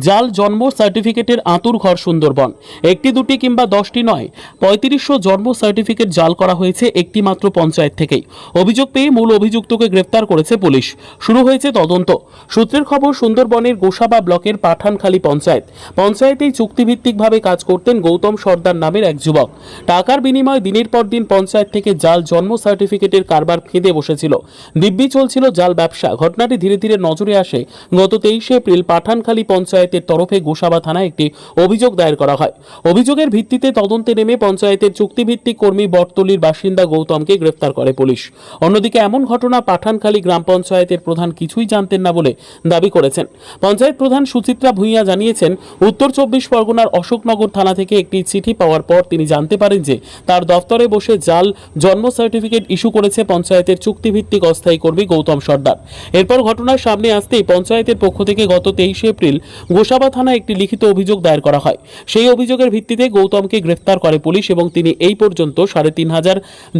জাল জন্ম সার্টিফিকেটের আঁতুর ঘর সুন্দরবন। একটি, দুটি কিংবা দশটি নয়, পঁয়ত্রিশশো জন্ম সার্টিফিকেট জাল করা হয়েছে একটি মাত্র পঞ্চায়েত থেকেই। অভিযোগ পেয়ে মূল অভিযুক্তকে গ্রেপ্তার করেছে পুলিশ। শুরু হয়েছে তদন্ত। সূত্রের খবর, সুন্দরবনের গোসাবা ব্লকের পাঠানখালী পঞ্চায়েত। পঞ্চায়েতেই চুক্তিভিত্তিকভাবে কাজ করতেন গৌতম সর্দার নামের এক যুবক। টাকার বিনিময়ে দিনের পর দিন পঞ্চায়েত থেকে জাল জন্ম সার্টিফিকেটের কারবার ফেঁদে বসেছিল। দিব্যি চলছিল জাল ব্যবসা। ঘটনাটি ধীরে ধীরে নজরে আসে। গত তেইশে এপ্রিল পাঠানখালী পঞ্চায়েতের তরফে গোসাবা থানায় একটি অভিযোগ দায়ের করা হয়। অভিযোগের ভিত্তিতে তদন্তে নেমে পঞ্চায়েতের চুক্তিভিত্তিক কর্মী বটতলির বাসিন্দা গৌতমকে গ্রেফতার করে পুলিশ। অন্যদিকে এমন ঘটনা পাঠানখালী গ্রাম পঞ্চায়েতের প্রধান কিছুই জানতেন না বলে দাবি করেছেন। পঞ্চায়েত প্রধান সুচিত্রা ভূঁইয়া জানিয়েছেন, উত্তর চব্বিশ পরগনার অশোকনগর থানা থেকে একটি চিঠি পাওয়ার পর তিনি জানতে পারেন যে তার দফতরে বসে জাল জন্ম সার্টিফিকেট ইস্যু করেছে পঞ্চায়েতের চুক্তিভিত্তিক অস্থায়ী কর্মী গৌতম সর্দার। এরপর ঘটনার সামনে আসতেই পঞ্চায়েতের পক্ষ থেকে গত তেইশে এপ্রিল গোসাবা থানায় একটি লিখিত অভিযোগ দায়ের করা হয়। সেই অভিযোগের ভিত্তিতে গৌতমকে গ্রেফতার করে পুলিশ এবং তিনি এই পর্যন্ত সাড়ে তিন হাজার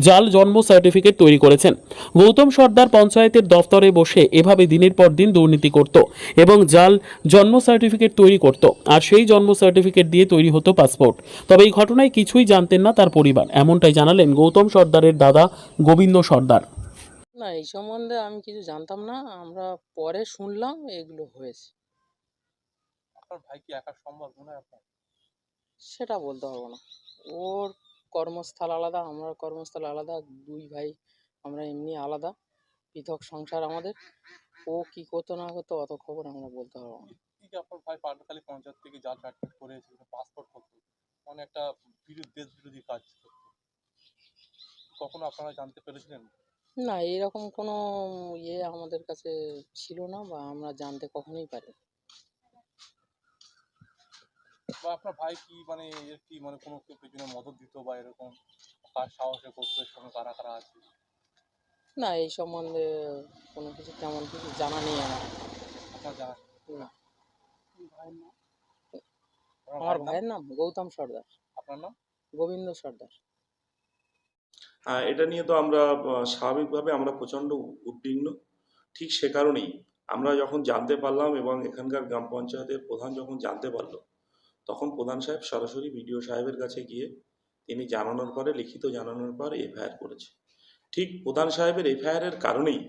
জাল জন্ম সার্টিফিকেট তৈরি করেছেন। গৌতম সর্দার পঞ্চায়েতের দফতরে বসে এভাবে দিনের পর দিন দুর্নীতি করত এবং জাল জন্ম সার্টিফিকেট তৈরি করত আর সেই জন্ম সার্টিফিকেট দিয়ে তৈরি হতো পাসপোর্ট। তবে এই ঘটনায় কিছুই জানতেন না তার পরিবার। এমনটাই জানালেন গৌতম সর্দারের দাদা গোবিন্দ সর্দার। না, এই সম্বন্ধে আমি কিছু জানতাম না। আমরা পরে শুনলাম, এগুলো হয়েছে। আপনার ভাই কি একা সম্ভব মনে হয় আপনার? সেটা বলতে পারব না। ওর কর্মস্থল আলাদা আমার কর্মস্থল আলাদা দুই ভাই আমরা এমনি আলাদা। পৃথক সংসার আমাদের। ও কি করতো না করতো অত খবর আমরা বলতে পারব না। কি যে আপনার ভাই পাটখালি পঞ্চায়েত থেকে জাল সার্টিফিকেট করেছে পাসপোর্ট করতো মানে একটা বিরোধী দেশ বিরোধী কাজ করতো। কখনো আপনারা জানতে পেরেছিলেন? না এরকম কোনো ইয়ে আমাদের কাছে ছিল না বা আমরা জানতে কখনোই পারি বা আপনার ভাই কি মানে এর কি মানে কোনো কেউ পেছনে মদত দিত বা এরকম কার সাহসে করতো এর সঙ্গে কারা কারা আছে? না এই সম্বন্ধে কোনো কিছু তেমন কিছু জানা নেই আমার। আপনার জানা না। আমার ভাইয়ের নাম? গৌতম সর্দার। আপনার নাম? গোবিন্দ সর্দার। আহ, এটা নিয়ে তো আমরা স্বাভাবিকভাবে আমরা প্রচণ্ড উদ্বিগ্ন। ঠিক সে কারণেই আমরা যখন জানতে পারলাম এবং এখানকার গ্রাম পঞ্চায়েতের প্রধান যখন জানতে পারল তখন প্রধান সাহেব সরাসরি বিডিও সাহেবের কাছে গিয়ে তিনি জানানোর পরে, লিখিত জানানোর পর এফআইআর করেছে। ঠিক প্রধান সাহেবের এফআইআরের কারণেই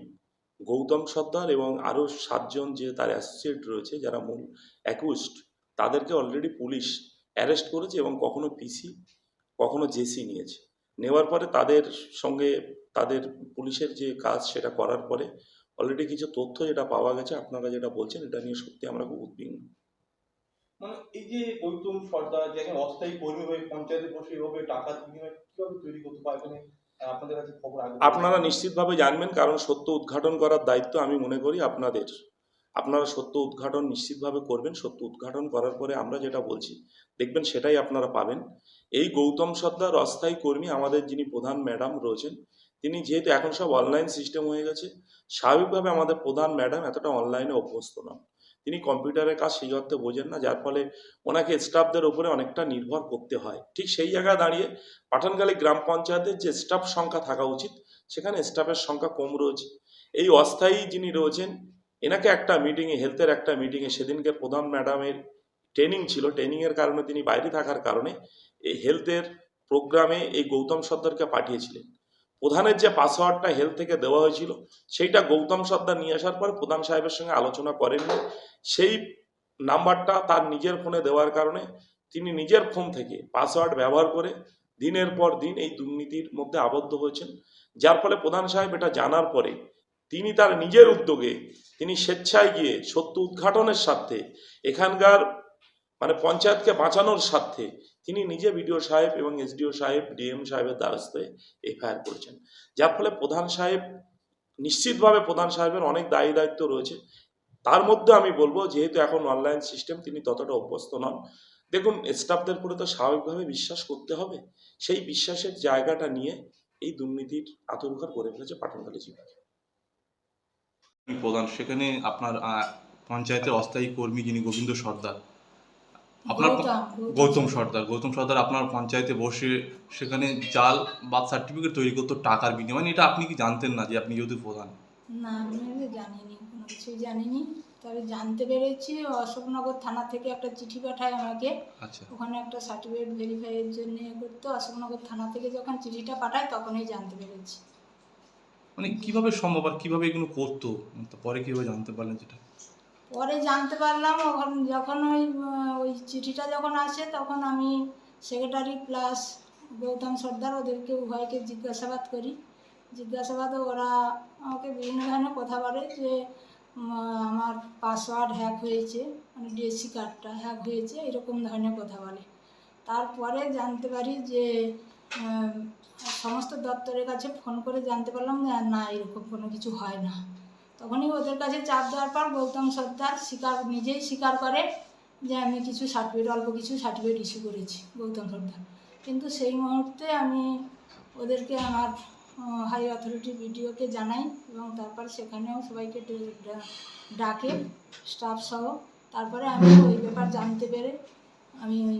গৌতম সর্দার এবং আরও সাতজন যে তার অ্যাসোসিয়েট রয়েছে, যারা মূল অ্যাকুস্ট তাদেরকে অলরেডি পুলিশ অ্যারেস্ট করেছে এবং কখনো পিসি, কখনো জেসি নিয়েছে। নেওয়ার পরে তাদের সঙ্গে তাদের পুলিশের যে কাজ সেটা করার পরে অলরেডি কিছু তথ্য যেটা পাওয়া গেছে, আপনারা যেটা বলছেন, এটা নিয়ে সত্যি আমরা খুব উদ্বিগ্ন। মানে এই যে গৌতম সর্দার যে একজন অস্থায়ী কর্মী হয়ে পঞ্চায়েতে বসে এভাবে টাকা বিনিময় কীভাবে তৈরি করতে পারে? এখানে আহ, আপনাদের কাছে খবর আপনারা নিশ্চিতভাবে জানবেন কারণ সত্য উদ্ঘাটন করার দায়িত্ব আমি মনে করি আপনাদের। আপনারা সত্য উদ্ঘাটন নিশ্চিতভাবে করবেন সত্য উদ্ঘাটন করার পরে আমরা যেটা বলছি দেখবেন সেটাই আপনারা পাবেন। এই গৌতম সর্দার অস্থায়ী কর্মী আমাদের যিনি প্রধান ম্যাডাম রয়েছেন তিনি যেহেতু এখন সব অনলাইন সিস্টেম হয়ে গেছে স্বাভাবিকভাবে আমাদের প্রধান ম্যাডাম এতটা অনলাইনে অভ্যস্ত নন। তিনি কম্পিউটারের কাজ সেই অর্থে বোঝেন না, যার ফলে ওনাকে স্টাফদের উপরে অনেকটা নির্ভর করতে হয়। ঠিক সেই জায়গায় দাঁড়িয়ে পাঠানখালী গ্রাম পঞ্চায়েতের যে স্টাফ সংখ্যা থাকা উচিত, সেখানে স্টাফের সংখ্যা কম রয়েছে। এই অস্থায়ী যিনি রয়েছেন, এনাকে একটা মিটিংয়ে হেলথের একটা মিটিংয়ে সেদিনকে প্রধান ম্যাডামের ট্রেনিং ছিল। ট্রেনিংয়ের কারণে তিনি বাইরে থাকার কারণে এই হেলথের প্রোগ্রামে এই গৌতম সর্দারকে পাঠিয়েছিলেন। প্রধানের যে পাসওয়ার্ডটা হেলথ থেকে দেওয়া হয়েছিল, সেইটা গৌতম সর্দার নিয়ে আসার পর প্রধান সাহেবের সঙ্গে আলোচনা করেননি। সেই নাম্বারটা তার নিজের ফোনে দেওয়ার কারণে তিনি নিজের ফোন থেকে পাসওয়ার্ড ব্যবহার করে দিনের পর দিন এই দুর্নীতির মধ্যে আবদ্ধ হয়েছেন। যার ফলে প্রধান সাহেব এটা জানার পরে তিনি তার নিজের উদ্যোগে তিনি স্বেচ্ছায় গিয়ে সত্য উদ্ঘাটনের স্বার্থে, এখানকার মানে পঞ্চায়েতকে বাঁচানোর স্বার্থে তিনি নিজে বিডিও সাহেব এবং এসডিও সাহেব ডিএম সাহেবের দ্বারস্থে এফআইআর করেছেন। যার ফলে প্রধান সাহেব, নিশ্চিতভাবে প্রধান সাহেবের অনেক দায়ী দায়িত্ব রয়েছে। তার মধ্যে আমি বলব, যেহেতু এখন অনলাইন সিস্টেম তিনি ততটা অভ্যস্ত নন। দেখুন স্টাফদের উপরে তো স্বাভাবিকভাবে বিশ্বাস করতে হবে। সেই বিশ্বাসের জায়গাটা নিয়ে এই দুর্নীতির আতঙ্কার করে ফেলেছে পাঠানখালী জিপি প্রধান, সেখানে আপনার পঞ্চায়েতের অস্থায়ী কর্মী যিনি গোবিন্দ সর্দার আপনার গৌতম, সর্দার গৌতম সর্দার আপনার পঞ্চায়েতে বসে সেখানে জাল বার্থ সার্টিফিকেট তৈরি করতো টাকার বিনিময়ে মানে এটা আপনি কি জানতেন না যে আপনি যেহেতু প্রধান? না আমি জানিনি কোনো কিছুই জানিনি। তবে জানতে পেরেছি অশোকনগর থানা থেকে একটা চিঠি পাঠায় আমাকে। আচ্ছা। ওখানে একটা সার্টিফিকেট ভেরিফাইয়ের জন্য ইয়ে করতে অশোকনগর থানা থেকে যখন চিঠিটা পাঠায় তখনই জানতে পেরেছি। মানে কীভাবে সম্ভব আর কীভাবে এগুলো করতো? পরে কীভাবে জানতে পারলেন যেটা পরে জানতে পারলাম, ওখান যখন ওই ওই চিঠিটা যখন আসে, তখন আমি সেক্রেটারি প্লাস গৌতম সর্দার ওদেরকে, উভয়কে জিজ্ঞাসাবাদ করি। জিজ্ঞাসাবাদে ওরা আমাকে বিভিন্ন ধরনের কথা বলে যে আমার পাসওয়ার্ড হ্যাক হয়েছে মানে ডিএসসি কার্ডটা হ্যাক হয়েছে, এরকম ধরনের কথা বলে। তারপরে জানতে পারি যে সমস্ত দপ্তরের কাছে ফোন করে জানতে পারলাম না, এরকম কোনো কিছু হয় না। তখনই ওদের কাছে চাপ দেওয়ার পর গৌতম সর্দার স্বীকার, নিজেই স্বীকার করে যে আমি কিছু সার্টিফিকেট অল্প কিছু সার্টিফিকেট ইস্যু করেছি গৌতম সর্দার। কিন্তু সেই মুহূর্তে আমি ওদেরকে আমার হাই অথরিটি ভিডিওকে জানাই এবং তারপর সেখানেও সবাইকে ডাকে স্টাফ সহ। তারপরে আমি ওই ব্যাপার জানতে পেরে আমি ওই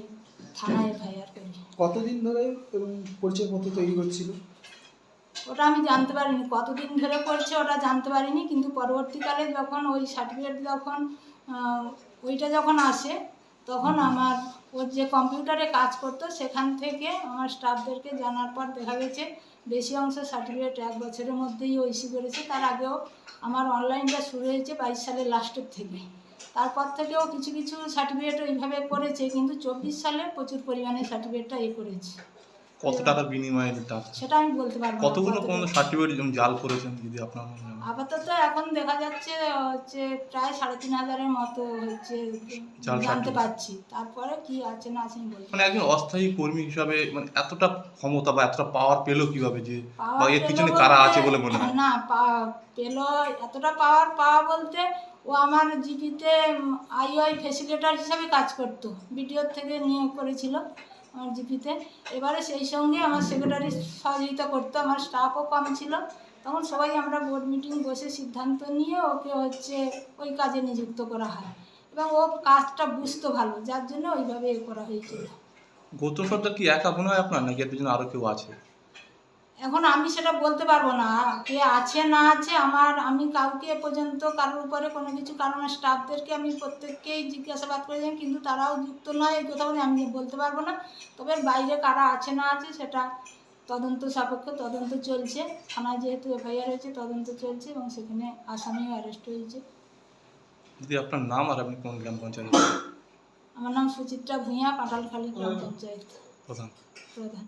থানায় এফআইআর করি। কতদিন ধরে এবং পরিচয়পত্র তৈরি করছিল? ওটা আমি জানতে পারিনি। কতদিন ধরে করছে ওটা জানতে পারিনি কিন্তু পরবর্তীকালে যখন ওই সার্টিফিকেট যখন ওইটা যখন আসে তখন আমার ওর যে কম্পিউটারে কাজ করতো সেখান থেকে আমার স্টাফদেরকে জানার পর দেখা গেছে বেশি অংশ সার্টিফিকেট এক বছরের মধ্যেই ও ইস্যু করেছে। তার আগেও আমার অনলাইনটা শুরু হয়েছে বাইশ সালের লাস্টের থেকে। তারপর থেকেও কিছু কিছু সার্টিফিকেট ওইভাবে করেছে কিন্তু চব্বিশ সালে প্রচুর পরিমাণে সার্টিফিকেটটা এ করেছে। কত টাকার বিনিময়ে টাকা সেটা আমি বলতে পারব না কতগুলো। কোন সার্টিফিকেট জাল করেছেন যদি আপনার মনে হয়? আপাতত এখন দেখা যাচ্ছে হচ্ছে প্রায় সাড়ে তিন হাজারের মতো হচ্ছে জাল জানতে certificate। পারছি তারপরে কি আছে না আছে আমি বলতে মানে একজন অস্থায়ী কর্মী হিসাবে মানে এতটা ক্ষমতা বা এতটা পাওয়ার পেল কীভাবে যে পাওয়ার বা এর পেল পিছনে বলতে- কারা আছে বলে মনে হয় না পা- পেল এতটা পাওয়ার পাওয়া বলতে ও আমার জিপিতে আইওআই ফেসিলেটার হিসাবে কাজ করতো বিডিওর থেকে নিয়োগ করেছিল আমার জিপিতে এবারে সেই সঙ্গে আমার সেক্রেটারি সহযোগিতা করতো, আমার স্টাফও কম ছিল। তখন সবাই আমরা বোর্ড মিটিং বসে সিদ্ধান্ত নিয়ে ওকে হচ্ছে ওই কাজে নিযুক্ত করা হয়। এবং ও কাজটা বুঝতো ভালো, যার জন্য ওইভাবে এ করা হয়েছিল। গৌতম সর্দার কি এক আপনার, নাকি এর পিছনে আরও কেউ আছে? এখন আমি সেটা বলতে পারব না। কে আছে না আছে আমার আমি কাউকে পর্যন্ত কারোর উপরে কোনো কিছু কারণ স্টাফদেরকে আমি প্রত্যেককেই জিজ্ঞাসাবাদ করেছি কিন্তু তারাও যুক্ত নয় এই কথা বলে আমি বলতে পারব না। তবে বাইরে কারা আছে না আছে সেটা তদন্ত সাপেক্ষ তদন্ত চলছে। থানায় যেহেতু এফআইআর হয়েছে তদন্ত চলছে এবং সেখানে আসামিও অ্যারেস্ট হয়েছে। যদি আপনার নাম আর আপনি কোন গ্রাম পঞ্চায়েত? আমার নাম সুচিত্রা ভূঁইয়া পাটালখালী গ্রাম পঞ্চায়েত। প্রধান। প্রধান।